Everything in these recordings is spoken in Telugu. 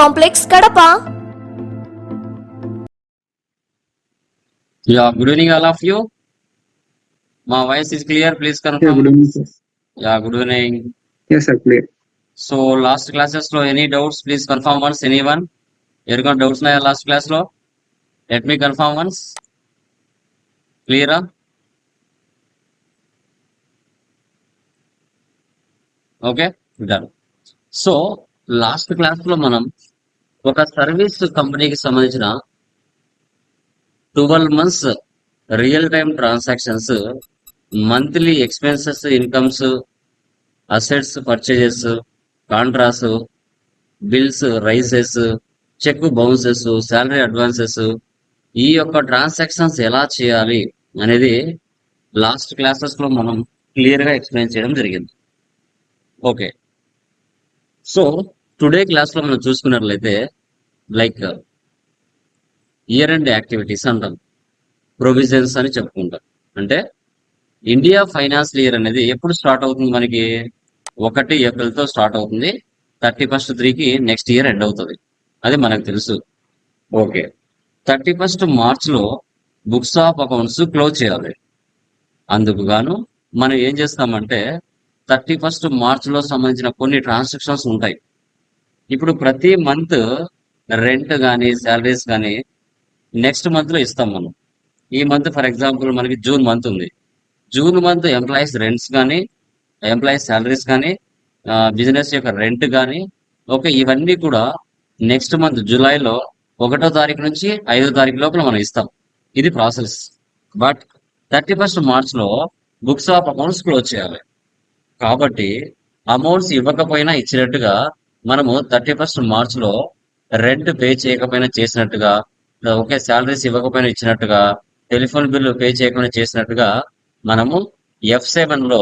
complex Kadapa Yeah, good evening, all of you. My voice is clear. Please Yeah, confirm. good evening, sir. Yeah, good evening. Yes, sir, clear. So, last classes లో any doubts? Please confirm once. Anyone? ఎవరికైనా డౌట్స్ ఉన్నాయా లాస్ట్ క్లాస్లో లెట్ మీ కన్ఫర్మ్ వన్స్ క్లియరా ఓకే డన్ సో లాస్ట్ క్లాస్లో మనం ఒక సర్వీస్ కంపెనీకి సంబంధించిన twelve months real time transactions monthly expenses incomes assets purchases contras bills raises cheque bounces salary advances ఈ యొక్క ట్రాన్సాక్షన్స్ ఎలా చేయాలి అనేది లాస్ట్ క్లాసెస్లో మనం క్లియర్గా ఎక్స్ప్లెయిన్ చేయడం జరిగింది. ఓకే. సో టుడే క్లాస్లో మనం చూసుకున్నట్లయితే లైక్ ఇయర్ అండ్ యాక్టివిటీస్ అంటాం. ప్రొవిజన్స్ అని చెప్పుకుంటాం. అంటే ఇండియా ఫైనాన్స్ ఇయర్ అనేది ఎప్పుడు స్టార్ట్ అవుతుంది మనకి? ఒకటి ఏప్రిల్తో స్టార్ట్ అవుతుంది. థర్టీ ఫస్ట్ త్రీకి నెక్స్ట్ ఇయర్ ఎండ్ అవుతుంది. అది మనకు తెలుసు. ఓకే థర్టీ ఫస్ట్ మార్చ్లో బుక్స్ ఆఫ్ అకౌంట్స్ క్లోజ్ చేయాలి. అందుకు గాను మనం ఏం చేస్తామంటే థర్టీ ఫస్ట్ మార్చ్లో సంబంధించిన కొన్ని ట్రాన్సాక్షన్స్ ఉంటాయి. ఇప్పుడు ప్రతి మంత్ రెంట్ కానీ శాలరీస్ కానీ నెక్స్ట్ మంత్లో ఇస్తాం మనం. ఈ మంత్ ఫర్ ఎగ్జాంపుల్ మనకి జూన్ మంత్ ఉంది. జూన్ మంత్ ఎంప్లాయీస్ రెంట్స్ కానీ ఎంప్లాయీస్ శాలరీస్ కానీ బిజినెస్ యొక్క రెంట్ కానీ ఓకే ఇవన్నీ కూడా నెక్స్ట్ మంత్ జూలైలో ఒకటో తారీఖు నుంచి ఐదో తారీఖు లోపల మనం ఇస్తాం. ఇది ప్రాసెస్. బట్ థర్టీ ఫస్ట్ మార్చ్లో బుక్స్ ఆఫ్ అకౌంట్స్ క్లోజ్ చేయాలి. కాబట్టి అమౌంట్స్ ఇవ్వకపోయినా ఇచ్చినట్టుగా మనము థర్టీ ఫస్ట్ మార్చ్లో రెంట్ పే చేయకపోయినా చేసినట్టుగా ఒకే శాలరీస్ ఇవ్వకపోయినా ఇచ్చినట్టుగా టెలిఫోన్ బిల్లు పే చేయకపోయినా చేసినట్టుగా మనము ఎఫ్ సెవెన్లో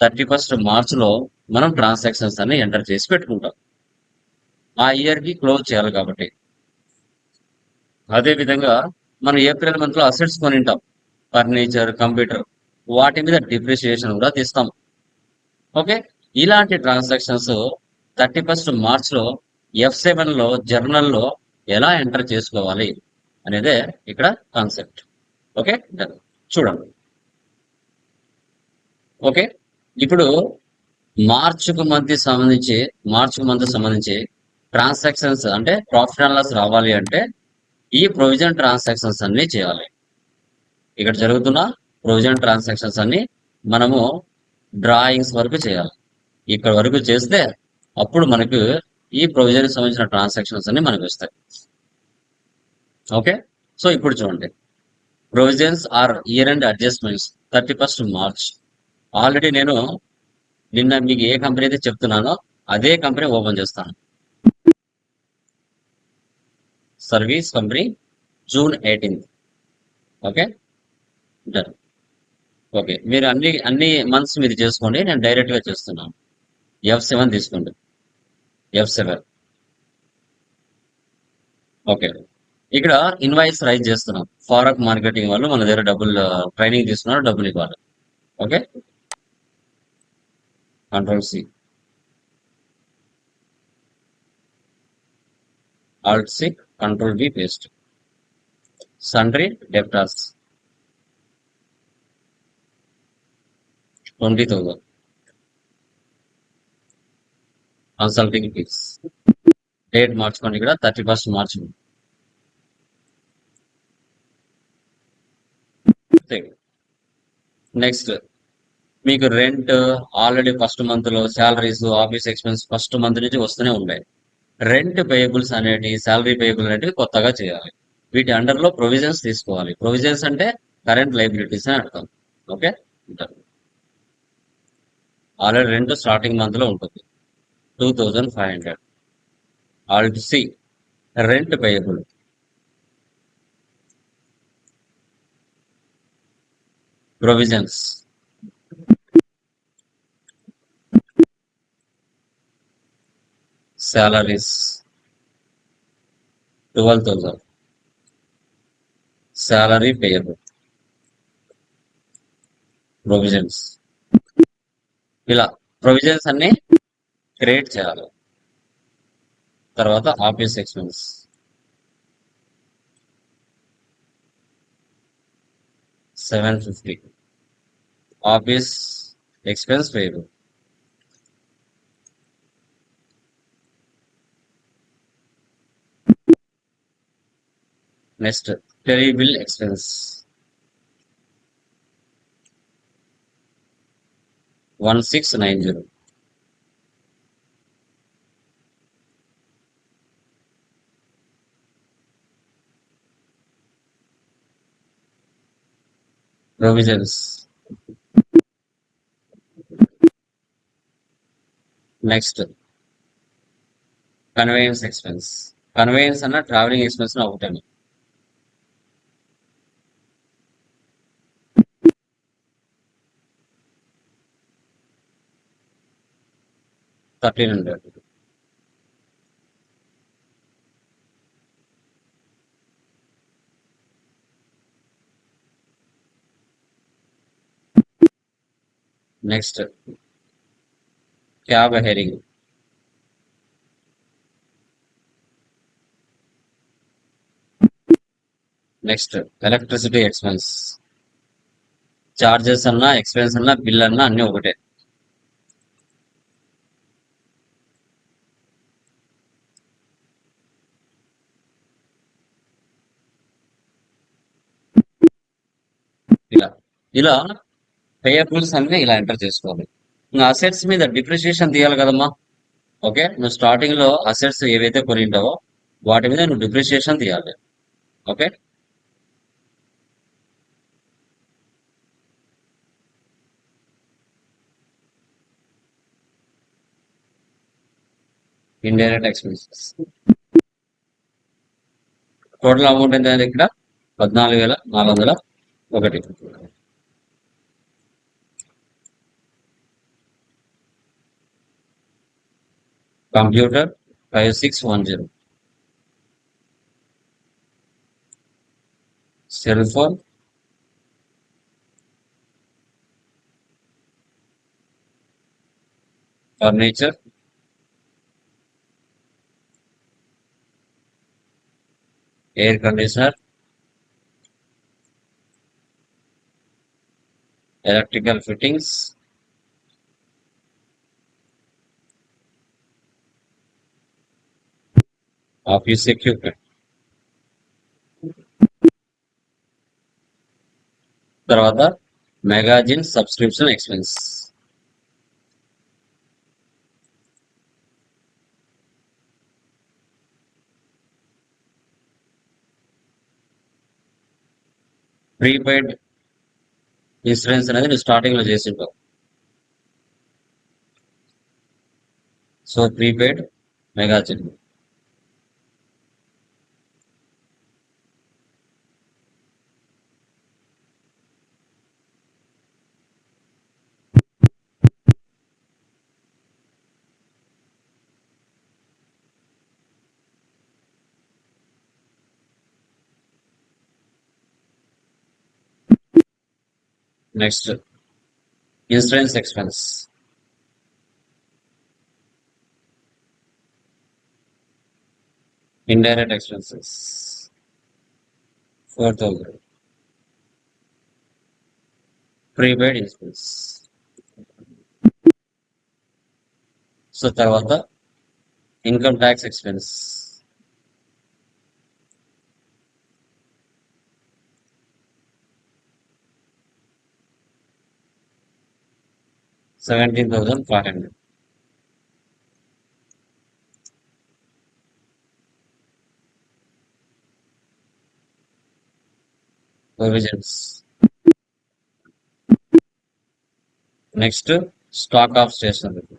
థర్టీ ఫస్ట్ మార్చ్లో మనం ట్రాన్సాక్షన్స్ అన్ని ఎంటర్ చేసి పెట్టుకుంటాం. ఆ ఇయర్కి క్లోజ్ చేయాలి కాబట్టి. అదే విధంగా మనం ఏప్రిల్ మంత్లో అసెట్స్ కొనింటాం. ఫర్నిచర్ కంప్యూటర్ వాటి మీద డిప్రిసియేషన్ కూడా తీస్తాం. ఓకే ఇలాంటి ట్రాన్సాక్షన్స్ థర్టీ ఫస్ట్ మార్చ్లో ఎఫ్ సెవెన్లో జర్నల్లో ఎలా ఎంటర్ చేసుకోవాలి అనేదే ఇక్కడ కాన్సెప్ట్. ఓకే? చూడండి. ఓకే? ఇప్పుడు మార్చ్కు మంత్ సంబంధించి మార్చ్కు మంత్ సంబంధించి ట్రాన్సాక్షన్స్ అంటే ప్రాఫిట్ అండ్ లాస్ రావాలి అంటే ఈ ప్రొవిజన్ ట్రాన్సాక్షన్స్ అన్ని చేయాలి. ఇక్కడ జరుగుతున్న ప్రొవిజన్ ట్రాన్సాక్షన్స్ అన్ని మనము డ్రాయింగ్స్ వరకు చేయాలి. ఇక్కడ వరకు చేస్తే అప్పుడు మనకు ఈ ప్రొవిజన్ సంబంధించిన ట్రాన్సాక్షన్స్ అన్ని మనకు వస్తాయి. ఓకే సో ఇప్పుడు చూడండి. Provisions are year and adjustments thirty first March already నేను నిన్న మీకు ఏ కంపెనీ అయితే చెప్తున్నానో అదే కంపెనీ ఓపెన్ చేస్తాను. Service company June eighteenth okay done okay మీరు అన్ని అన్ని మంత్స్ మీరు చేసుకోండి నేను డైరెక్ట్గా చేస్తున్నాను. ఎఫ్ సెవెన్ తీసుకోండి. ఎఫ్ సెవెన్ ఓకే ఇక్కడ ఇన్వాయిస్ రైజ్ చేస్తున్నాం. ఫారక్ మార్కెటింగ్ వాళ్ళు మన దగ్గర డబ్బులు ట్రైనింగ్ తీసుకున్నారు డబ్బులు ఇవ్వాలి. Okay control C alt C control B paste sundry debtors twenty thousand consulting fees date మార్చుకోండి ఇక్కడ థర్టీ ఫస్ట్ మార్చ్ నెక్స్ట్ మీకు రెంట్ ఆల్రెడీ ఫస్ట్ మంత్లో salaries office expense first month నుంచి వస్తూనే ఉంటాయి రెంట్ పేయబుల్స్ అనేవి శాలరీ పేయబుల్ అనేటివి కొత్తగా చేయాలి. వీటి అండర్లో ప్రొవిజన్స్ తీసుకోవాలి. ప్రొవిజన్స్ అంటే కరెంట్ లైబిలిటీస్ అని అర్థం. ఓకే ఆల్రెడీ రెంట్ స్టార్టింగ్ మంత్లో ఉంటుంది. Two thousand five hundred Alt C rent payable provisions salaries. 12000 salary payable. Provisions ఇలా ప్రొవిజన్స్ అన్ని క్రియేట్ చేయాలి. తర్వాత office expense seven fifty office expense వేరు next tele bill expense one six nine zero provisions next conveyance expense conveyance అన్న ట్రావెలింగ్ ఎక్స్పెన్స్ ఒకటని. Thirteen hundred next. Cab hiring next electricity expense. Charges అన్నా ఎక్స్పెన్స్ అన్నా బిల్ అన్నా అన్ని ఒకటే. ఇలా. ఇలా పేయబుల్స్ అన్ని ఇలా ఎంటర్ చేసుకోవాలి. ఇంకా అసెట్స్ మీద డిప్రిషియేషన్ తీయాలి కదమ్మా. ఓకే నువ్వు స్టార్టింగ్లో అసెట్స్ ఏవైతే కొని ఉంటావో వాటి మీద నువ్వు డిప్రిషియేషన్ తీయాలి. Okay indirect expenses total amount ఎంత ఇక్కడ? పద్నాలుగు వేల నాలుగు వందల ఒకటి. Computer five six one zero cell phone furniture air office equipment తర్వాత magazine subscription expense prepaid insurance అనేది నువ్వు స్టార్టింగ్లో చేసింటావు. So prepaid magazine next insurance expense indirect expenses four thousand prepaid insurance so తర్వాత income tax expense seventeen thousand five hundred. Provisions. Next stock of stationery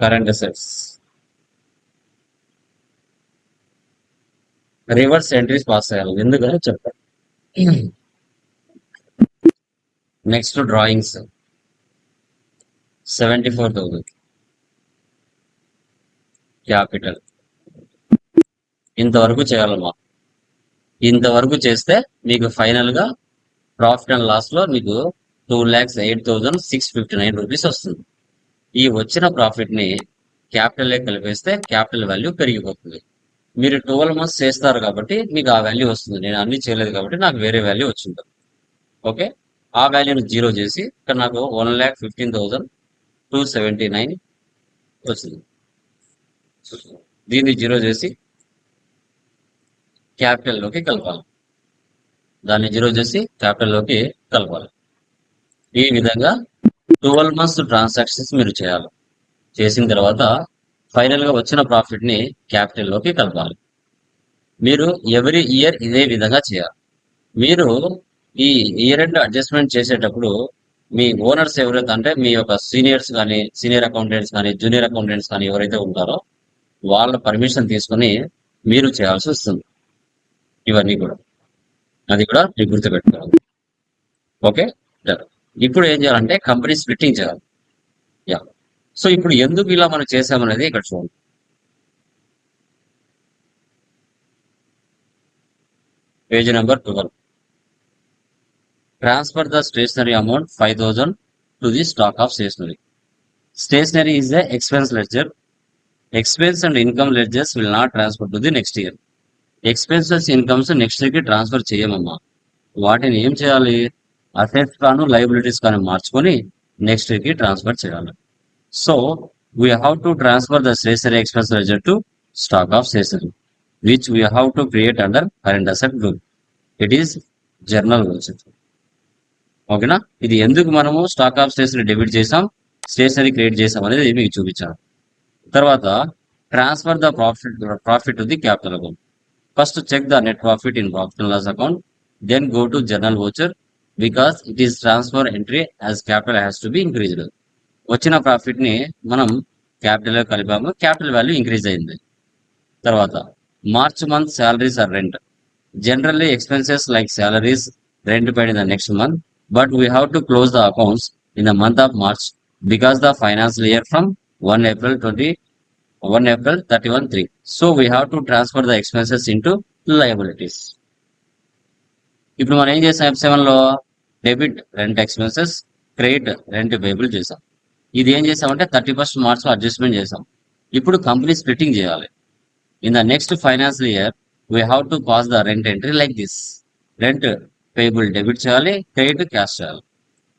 current assets. Reverse entries pass చేయాలి ఎందుకని చెప్తాను next drawings seventy four thousand capital ఇంతవరకు చేయాలమ్మా ఇంతవరకు చేస్తే మీకు ఫైనల్గా ప్రాఫిట్ అండ్ లాస్లో మీకు two lakhs eight thousand six fifty nine rupees వస్తుంది. ఈ వచ్చిన ప్రాఫిట్ని క్యాపిటల్ కలిపేస్తే క్యాపిటల్ వాల్యూ పెరిగిపోతుంది. మీరు ట్వెల్వ్ మంత్స్ చేస్తారు కాబట్టి మీకు ఆ వాల్యూ వస్తుంది. నేను అన్ని చేయలేదు కాబట్టి నాకు వేరే వాల్యూ వచ్చింది. ఓకే ఆ వాల్యూని జీరో చేసి ఇక్కడ నాకు one lakh fifteen thousand two seventy nine వచ్చింది. దీన్ని జీరో చేసి క్యాపిటల్లోకి కలపాలి. దాన్ని జీరో చేసి క్యాపిటల్లోకి కలపాలి. ఈ విధంగా ట్వెల్వ్ మంత్స్ ట్రాన్సాక్షన్స్ మీరు చేయాలి. చేసిన తర్వాత ఫైనల్గా వచ్చిన ప్రాఫిట్ని క్యాపిటల్లోకి కలపాలి. మీరు ఎవ్రీ ఇయర్ ఇదే విధంగా చేయాలి. మీరు ఈ ఇయర్ ఎండ్ అడ్జస్ట్మెంట్ చేసేటప్పుడు మీ ఓనర్స్ ఎవరైతే అంటే మీ యొక్క సీనియర్స్ కానీ సీనియర్ అకౌంటెంట్స్ కానీ జూనియర్ అకౌంటెంట్స్ కానీ ఎవరైతే ఉంటారో వాళ్ళ పర్మిషన్ తీసుకుని మీరు చేయాల్సి వస్తుంది. ఇవన్నీ కూడా. అది కూడా మీరు గుర్తుపెట్టుకోవాలి. ఓకే? ఇప్పుడు ఏం చేయాలంటే కంపెనీ స్ప్లిట్టింగ్ చేయాలి. సో ఇప్పుడు ఎందుకు ఇలా మనం చేసామనేది ఇక్కడ చూడండి. Page number twelve. Transfer the stationery amount five thousand to the stock of stationery stationery is the expense ledger expense and income ledgers will not transfer to the next year expenses incomes next ఇయర్కి ట్రాన్స్ఫర్ చేయమమ్మా. వాటిని ఏం చేయాలి? అసెట్స్ కాను లైబిలిటీస్ కానీ మార్చుకొని నెక్స్ట్ ఇయర్కి ట్రాన్స్ఫర్ చేయాలి. So we have to transfer the stationery expense ledger to stock of stationery which we have to create under current asset group it is journal budget ఓకేనా ఇది ఎందుకు మనము స్టాక్ ఆఫ్ స్టేషనరీ డెబిట్ చేసాం స్టేషనరీ క్రియేట్ చేసాం అనేది మీకు చూపించాను. తర్వాత transfer the profit profit to the capital account first check the net profit in profit and loss account then go to journal voucher because it is transfer entry as capital has to be increased వచ్చిన ప్రాఫిట్ని మనం క్యాపిటల్ కలిపాము. క్యాపిటల్ వాల్యూ ఇంక్రీజ్ అయింది. తర్వాత March month salaries or rent generally expenses like salaries rent paid the next month but we have to close the accounts in the month of March because the finance year from one April twenty one April thirty one three so we have to transfer the expenses into liabilities ఇప్పుడు మనం ఏం చేసాం ఎఫ్ సెవెన్లో debit rent expenses credit rent payable చేసాం. ఇది ఏం చేసామంటే థర్టీ ఫస్ట్ మార్చ్లో అడ్జస్ట్మెంట్ చేసాం. ఇప్పుడు కంపెనీ స్ప్లిట్టింగ్ చేయాలి. In the next financial year we have to pass the rent entry like this rent payable debit చేయాలి క్రెడిట్ క్యాష్ చేయాలి.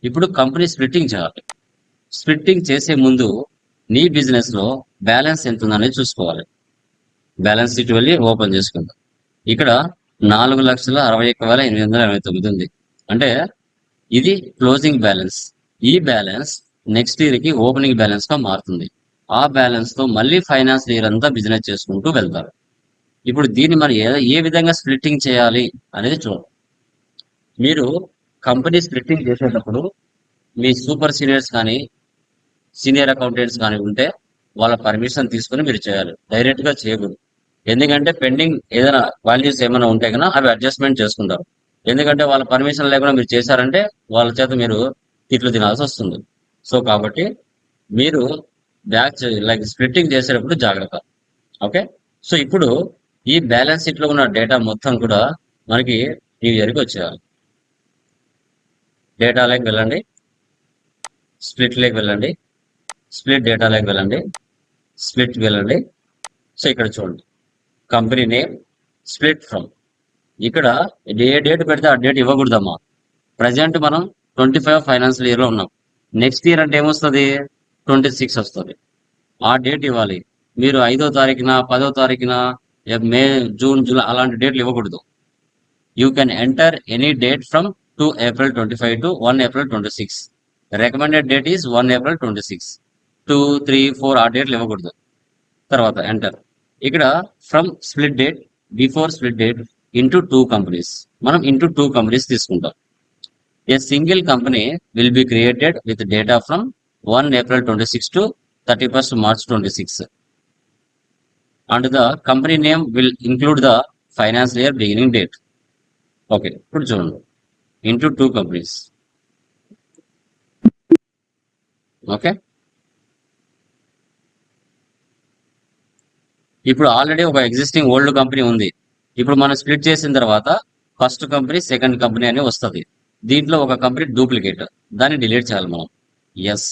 ఇప్పుడు కంపెనీ స్ప్లిట్టింగ్ చేయాలి. స్ప్లిట్టింగ్ చేసే ముందు నీ బిజినెస్లో బ్యాలెన్స్ ఎంత ఉందనేది చూసుకోవాలి. బ్యాలెన్స్ షీట్ వెళ్ళి ఓపెన్ చేసుకుందాం. ఇక్కడ నాలుగు లక్షల అరవై ఒక్క వేల ఎనిమిది వందల ఎనభై తొమ్మిది ఉంది. అంటే ఇది క్లోజింగ్ బ్యాలెన్స్ ఈ బ్యాలెన్స్ నెక్స్ట్ ఇయర్కి ఓపెనింగ్ బ్యాలెన్స్గా మారుతుంది. ఆ బ్యాలెన్స్తో మళ్ళీ ఫైనాన్స్ ఇయర్ అంతా బిజినెస్ చేసుకుంటూ వెళ్తారు. ఇప్పుడు దీన్ని మనం ఏ ఏ విధంగా స్ప్లిట్టింగ్ చేయాలి అనేది చూడండి మీరు కంపెనీ స్ప్లిట్టింగ్ చేసేటప్పుడు మీ సూపర్ సీనియర్స్ కానీ సీనియర్ అకౌంటెంట్స్ కానీ ఉంటే వాళ్ళ పర్మిషన్ తీసుకుని మీరు చేయాలి. డైరెక్ట్గా చేయకూడదు. ఎందుకంటే పెండింగ్ ఏదైనా వాల్యూస్ ఏమైనా ఉంటే కన్నా అవి అడ్జస్ట్మెంట్ చేసుకుంటారు. ఎందుకంటే వాళ్ళ పర్మిషన్ లేకుండా మీరు చేశారంటే వాళ్ళ చేత మీరు తిట్లు తినాల్సి వస్తుంది. సో కాబట్టి మీరు బ్యాచ్ లైక్ స్ప్లిట్టింగ్ చేసేటప్పుడు జాగ్రత్త. ఓకే సో ఇప్పుడు ఈ బ్యాలెన్స్ షీట్లో ఉన్న డేటా మొత్తం కూడా మనకి న్యూ ఇయర్కి వచ్చేయాలి. డేటా లైక్ వెళ్ళండి. స్ప్లిట్ లేకి వెళ్ళండి. స్ప్లిట్ డేటా లైక్ వెళ్ళండి. స్ప్లిట్ వెళ్ళండి. సో ఇక్కడ చూడండి. కంపెనీ నేమ్ స్ప్లిట్ ఫ్రమ్ ఇక్కడ ఏ డేట్ పెడితే ఆ డేట్ ఇవ్వకూడదమ్మా. ప్రజెంట్ మనం ట్వంటీ ఫైవ్ ఫైనాన్షియల్ ఇయర్లో ఉన్నాం. నెక్స్ట్ ఇయర్ అంటే ఏమొస్తుంది? ట్వంటీ సిక్స్ వస్తుంది. ఆ డేట్ ఇవ్వాలి. మీరు ఐదో తారీఖున పదో తారీఖున మే జూన్ జూలై అలాంటి డేట్లు ఇవ్వకూడదు. You can enter any date from two April twenty five to one April twenty six recommended date is one April twenty six two three four ఆ డేట్లు ఇవ్వకూడదు. తర్వాత ఎంటర్ ఇక్కడ from split date before split date into two companies మనం ఇంటూ టూ కంపెనీస్ తీసుకుంటాం. A single company will be created with data from one April twenty six to thirty first March twenty six and the company name will include the finance year beginning date okay ఇప్పుడు చూడండి. ఇంటూ టూ కంపెనీస్ ఓకే ఇప్పుడు ఆల్రెడీ ఒక ఎగ్జిస్టింగ్ ఓల్డ్ కంపెనీ ఉంది. ఇప్పుడు మనం స్ప్లిట్ చేసిన తర్వాత ఫస్ట్ కంపెనీ సెకండ్ కంపెనీ అని వస్తుంది. దీంట్లో ఒక కంపెనీ డూప్లికేట్. దాన్ని డిలీట్ చేయాలి మనం. Yes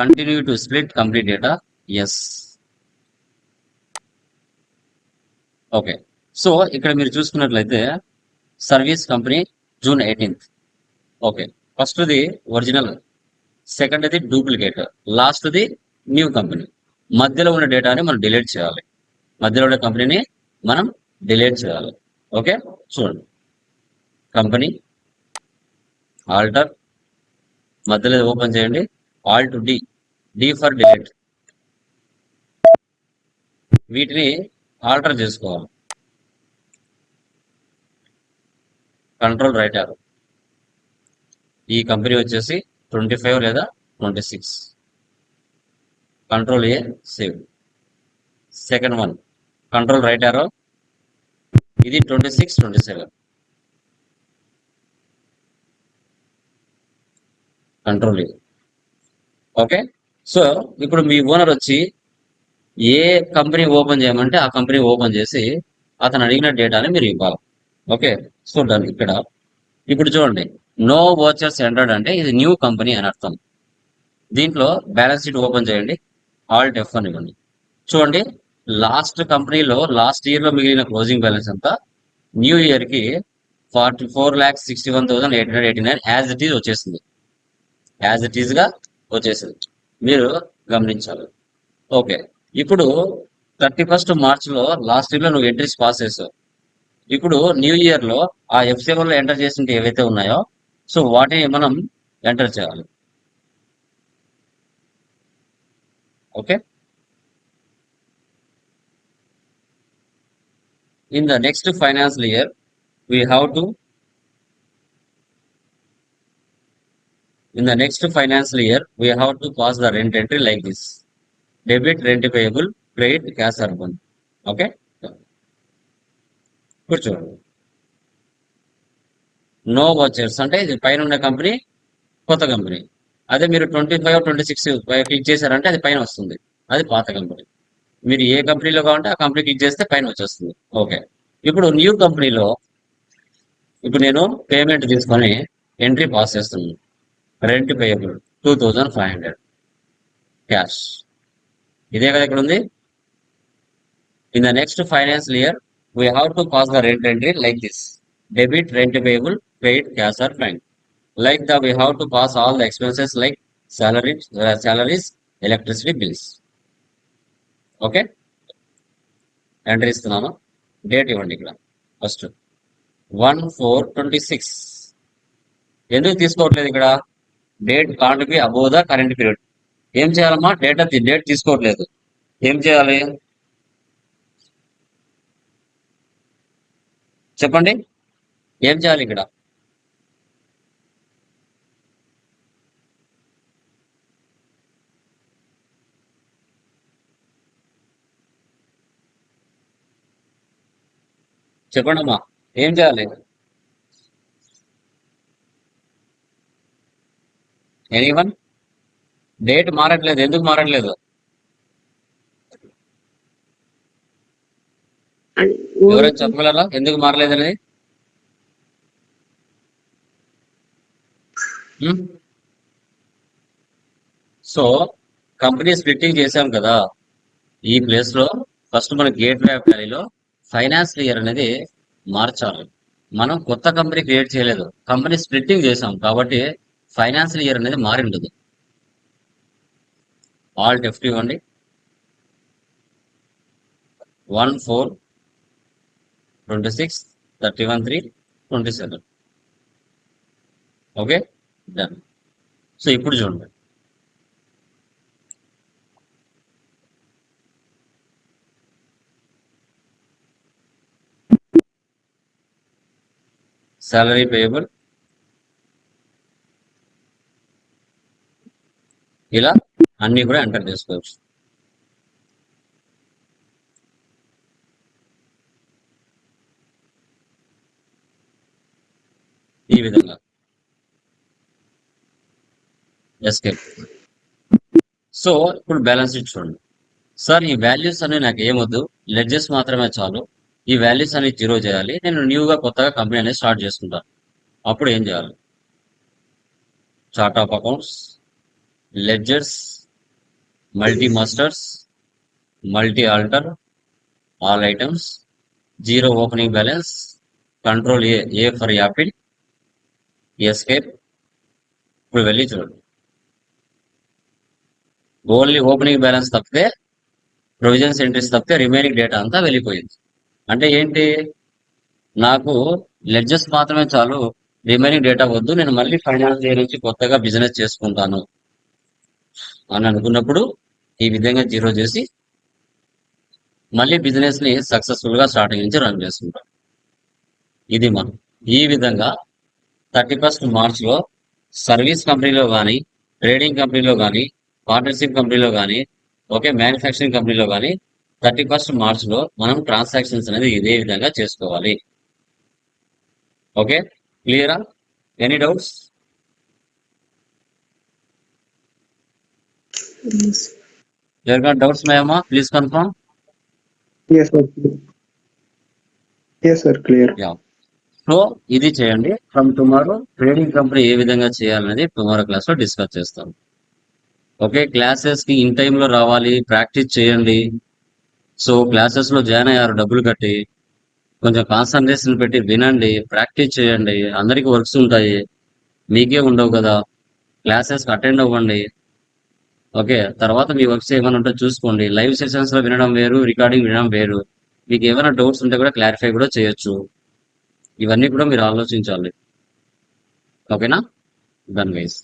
continue to split complete data yes okay so ఇక్కడ మీరు చూసుకున్నట్లయితే service company June eighteenth okay ఫస్ట్ది ఒరిజినల్ సెకండ్ది డూప్లికేట్ లాస్ట్ది న్యూ కంపెనీ మధ్యలో ఉన్న డేటాని మనం డిలీట్ చేయాలి. మధ్యలో ఉన్న కంపెనీని మనం డిలీట్ చేయాలి. ఓకే చూడండి. Company alter. మధ్యలో ఓపెన్ చేయండి. Alt D. D for delete. వీటిని ఆల్టర్ చేసుకోవాలి. కంట్రోల్ రైట్ ఆర్ ఈ కంపెనీ వచ్చేసి ట్వంటీ ఫైవ్ లేదా twenty six. Control A save. Second one. Control right arrow ఇది twenty six twenty seven. Control A okay? So ఇప్పుడు మీ ఓనర్ వచ్చి ఏ కంపెనీ ఓపెన్ చేయమంటే ఆ కంపెనీ ఓపెన్ చేసి అతను అడిగిన డేటాని మీరు ఇవ్వాలి. ఓకే? చూడండి ఇక్కడ. ఇప్పుడు చూడండి. నో వోచర్స్ ఎంటర్డ్ అంటే ఇది న్యూ కంపెనీ అని అర్థం. దీంట్లో బ్యాలెన్స్ షీట్ ఓపెన్ చేయండి. ఆల్ టెఫ్ అని ఇవ్వండి. చూడండి. లాస్ట్ కంపెనీలో లాస్ట్ ఇయర్లో మిగిలిన క్లోజింగ్ బ్యాలెన్స్ అంతా న్యూ ఇయర్కి forty four lakhs sixty one thousand eight hundred eighty nine as it is వచ్చేసింది. యాజ్ ఇట్ ఈజ్గా వచ్చేసింది. మీరు గమనించాలి. ఓకే ఇప్పుడు థర్టీ ఫస్ట్ మార్చ్లో లాస్ట్ ఇయర్లో నువ్వు ఎంట్రీస్ పాస్ చేసావు. ఇప్పుడు న్యూ ఇయర్లో ఆ ఎఫ్సీఓలో ఎంటర్ చేసినవి ఏవైతే ఉన్నాయో సో వాటిని మనం ఎంటర్ చేయాలి. Okay in the next financial year we have to in the next financial year we have to pass the rent entry like this. Debit rent payable credit cash urban okay? కూర్చోండి నో వాచర్స్ అంటే ఇది పైన ఉన్న కంపెనీ కొత్త కంపెనీ అదే మీరు twenty five twenty six click చేశారంటే అది పైన వస్తుంది. అది పాత కంపెనీ మీరు ఏ కంపెనీలో కావాలంటే ఆ కంపెనీ క్లిక్ చేస్తే పైన వచ్చేస్తుంది. ఓకే ఇప్పుడు న్యూ కంపెనీలో ఇప్పుడు నేను పేమెంట్ తీసుకొని ఎంట్రీ పాస్ చేస్తున్నాను. Rent payable two thousand five hundred. Cash ఇదే కదా ఇక్కడ ఉంది in the next financial year we have to pass the rent entry like this debit rent payable paid cash or bank like the we have to pass all the expenses like salary salaries electricity bills okay enter ఇస్తున్నాను. డేట్ ఇవ్వండి ఇక్కడ. First one four twenty six ఎందుకు తీసుకోవట్లేదు ఇక్కడ? Date can't be above the current period. ఏం చేయాలమ్మా? డేటా డేట్ తీసుకోవట్లేదు. ఏం చేయాలి? చెప్పండి. ఏం చేయాలి ఇక్కడ? చెప్పండమ్మా. ఏం చేయాలి? ఎనీవన్ డేట్ మారట్లేదు. ఎందుకు మారట్లేదు? ఎవరైనా చెప్పగలరా? ఎందుకు మారలేదు అనేది? సో కంపెనీ స్ప్లిట్టింగ్ చేశాం కదా. ఈ ప్లేస్లో ఫస్ట్ మన గేట్ వే ఆఫ్ వ్యాలీలో ఫైనాన్స్ ఇయర్ అనేది మార్చాలి. మనం కొత్త కంపెనీ క్రియేట్ చేయలేదు. కంపెనీ స్ప్లిట్టింగ్ చేసాం కాబట్టి ఫైనాన్షియల్ ఇయర్ అనేది మారి ఉండదు. ఆల్ ఎఫ్ ఇవ్వండి one four twenty six thirty one three twenty seven. Okay? Done so ఇప్పుడు చూడండి. Salary payable ఇలా అన్ని కూడా ఎంటర్ చేసుకోవచ్చు. ఈ విధంగా. ఎస్కేప్ సో ఇప్పుడు బ్యాలెన్స్ షీట్ చూడండి. సార్ ఈ వాల్యూస్ అన్ని నాకు ఏమొద్దు. లెడ్జెస్ మాత్రమే చాలు. ఈ వాల్యూస్ అన్ని జీరో చేయాలి. నేను న్యూగా కొత్తగా కంపెనీ అనేది స్టార్ట్ చేసుకుంటాను. అప్పుడు ఏం చేయాలి? Chart of accounts ledgers multi masters multi alter all items zero opening balance control A A for apple escape ఇప్పుడు వెళ్ళి చూడండి. ఓన్లీ ఓపెనింగ్ బ్యాలెన్స్ తప్పితే ప్రొవిజన్స్ ఎంట్రీస్ తప్పితే రిమైనింగ్ డేటా అంతా వెళ్ళిపోయింది. అంటే ఏంటి? నాకు లెడ్జెస్ మాత్రమే చాలు రిమైనింగ్ డేటా వద్దు నేను మళ్ళీ ఫైనాన్స్ ఇయర్ నుంచి కొత్తగా బిజినెస్ చేసుకుంటాను. అని అనుకున్నప్పుడు ఈ విధంగా జీరో చేసి మళ్ళీ బిజినెస్ని సక్సెస్ఫుల్గా స్టార్టింగ్ నుంచి రన్ చేసుకుంటాం. ఇది మనం. ఈ విధంగా థర్టీ ఫస్ట్ మార్చ్లో సర్వీస్ కంపెనీలో కానీ ట్రేడింగ్ కంపెనీలో కానీ పార్ట్నర్షిప్ కంపెనీలో కానీ ఓకే మ్యానుఫ్యాక్చరింగ్ కంపెనీలో కానీ థర్టీ ఫస్ట్ మార్చ్లో మనం ట్రాన్సాక్షన్స్ అనేది ఇదే విధంగా చేసుకోవాలి. ఓకే క్లియరా ఎనీ డౌట్స్ ఎవరికైనా డౌట్స్ ఉన్నాయమ్మా please confirm Yes, sir. Yes, sir. Clear. Yeah so ఇది చేయండి. ఫ్రమ్ టుమారో ట్రేడింగ్ కంపెనీ ఏ విధంగా చేయాలనేది టుమారో క్లాస్లో డిస్కస్ చేస్తాం. ఓకే క్లాసెస్కి ఇన్ టైమ్లో రావాలి ప్రాక్టీస్ చేయండి. సో క్లాసెస్లో జాయిన్ అయ్యారు డబ్బులు కట్టి. కొంచెం కాన్సన్ట్రేషన్ పెట్టి వినండి ప్రాక్టీస్ చేయండి. అందరికి వర్క్స్ ఉంటాయి. మీకే ఉండవు కదా. క్లాసెస్ అటెండ్ అవ్వండి. ఓకే తర్వాత మీ వర్క్స్ ఏమైనా ఉంటే చూసుకోండి. లైవ్ సెషన్స్లో వినడం వేరు రికార్డింగ్ వినడం వేరు. మీకు ఏమైనా డౌట్స్ ఉంటే కూడా క్లారిఫై కూడా చేయొచ్చు. ఇవన్నీ కూడా మీరు ఆలోచించాలి. ఓకేనా? Done wise